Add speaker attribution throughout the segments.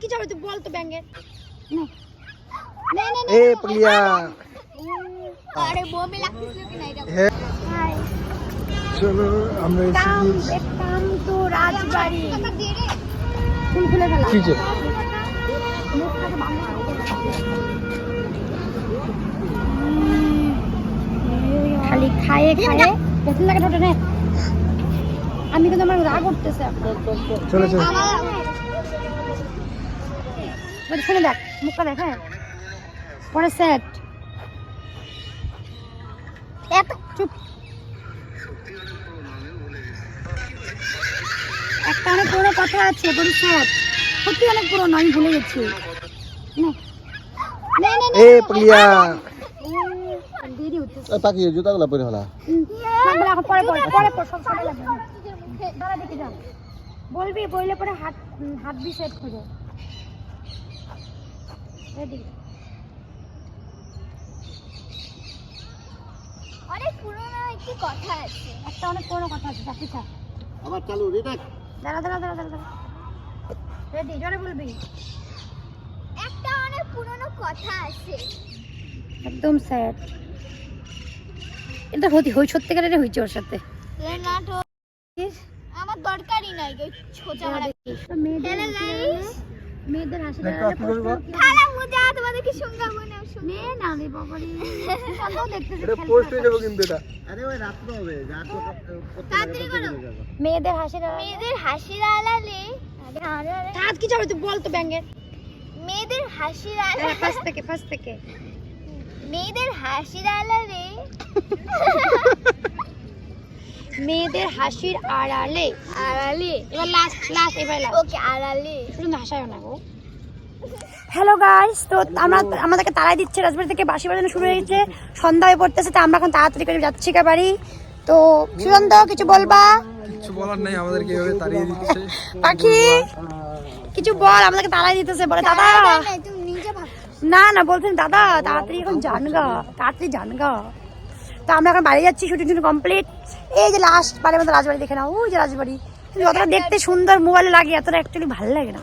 Speaker 1: কি যাবে তুই বল তো ব্যাঙ্গে নে। নে নে
Speaker 2: এ প্রিয়া।
Speaker 1: আরে বমি লাগতেছিল কি না এটা হাই।
Speaker 2: চলো আমরা এসে
Speaker 1: কাম তো রাজবাড়ি। ফুল খুলে ফেলা।
Speaker 2: কি যে?
Speaker 1: খালি খায়ে খায়ে। পেছন লাগে ঠোঁটে নে। আমি কিন্তু আমার রাগ উঠতেছে
Speaker 2: চলো চলো।
Speaker 1: শুনে দেখ মুখটা দেখ হ্যাঁ? পরে সেট এত চুপ। একটা অনেক পুরোনো কথা আছে বলি সেট সত্যি অনেক পুরোনো আমি ভুলে গেছি।
Speaker 2: এ প্রিয়া। জুতাগুলো পরে হলা
Speaker 1: লাগবে না, এখন পরে পরে পরে পরে সব সময় লাগবে দাঁড়া দেখে যা বলবি বললে পরে হাত হাত বি সেট করে।
Speaker 3: অনেক পুরনো একটি কথা আছে।
Speaker 1: একটা অনেক পুরোনো কথা আছে চাকরি চা।
Speaker 2: আবার চালু রিটাক
Speaker 1: দাঁড়া দাঁড়া দাঁড়া দাঁড়া রেডি জোরে বলবি।
Speaker 3: একটা অনেক পুরনো কথা আছে।
Speaker 1: একদম স্যাড। এটা হতি হই সত্যিকারের হইছে ওর সাথে।
Speaker 3: লেনাটো আমার দরকারই নাই ওই হারা Hello
Speaker 1: মেয়েদের হাসি
Speaker 2: কি
Speaker 3: মনে শুনে।
Speaker 1: না রে বাবা রে।
Speaker 2: এটা পোস্ট হয়ে যাবে কিন্তু এটা। আরে ওই হবে? রাত
Speaker 3: তাড়াতাড়ি করো।
Speaker 1: মেয়েদের হাসি
Speaker 3: মেয়েদের হাসির আড়ালে। আরে আরে
Speaker 1: কি যাবে তুই বল তো ব্যাঙ্গে
Speaker 3: মেয়েদের হাসির
Speaker 1: হ্যাঁ
Speaker 3: আড়ালে।
Speaker 1: ফার্স্ট থেকে ফার্স্ট থেকে।
Speaker 3: মেয়েদের হাসির আড়ালে।
Speaker 1: মেয়েদের হাসির আড়ালে।
Speaker 3: আড়ালে।
Speaker 1: এবার লাস্ট লাস্ট এবার লাস্ট
Speaker 3: ওকে আড়ালে।
Speaker 1: শুধু হাসায় না গো। হ্যালো গাইস তো আমরা আমাদেরকে তাড়াই দিচ্ছে। রাজবাড়ি থেকে বাসি বাজানো শুরু হয়েছে সন্ধ্যা হয়ে পড়তেছে তো আমরা এখন তাড়াতাড়ি করে যাচ্ছি কা বাড়ি। তো সুরন্ত কিছু বলবা?
Speaker 2: কিছু বলার নাই আমাদেরকে এভাবে তাড়িয়ে দিচ্ছে।
Speaker 1: পাখি কিছু বল আমাদেরকে তাড়াই দিতেছে বলে দাদা!
Speaker 3: নাই, তুমি নিজে ভাব।
Speaker 1: না না বলছেন দাদা তাড়াতাড়ি এখন জানগা তাড়াতাড়ি জানগা তো আমরা এখন বাড়ি যাচ্ছি শুটিং শুটিং কমপ্লিট। এই যে লাস্ট বারের মতো রাজবাড়ি দেখে না ওই যে রাজবাড়ি। কিন্তু যতটা দেখতে সুন্দর মোবাইলে লাগে এতটা অ্যাকচুয়ালি ভালো লাগে না।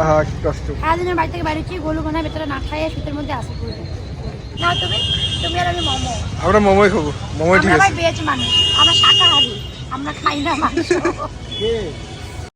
Speaker 2: আহা কি কষ্ট।
Speaker 1: সারাদিনের বাড়ি থেকে বাইরেছি গোলু ঘনায় ভেতরে না খাইয়ে শীতের মধ্যে আসে পড়বে না তুমি? তুমি আর আমি মোমো।
Speaker 2: আমরা মোমোই খাব। মোমোই ঠিক আছে।
Speaker 1: মানুষ। আমরা শাকাহারি। আমরা খাই না মাংস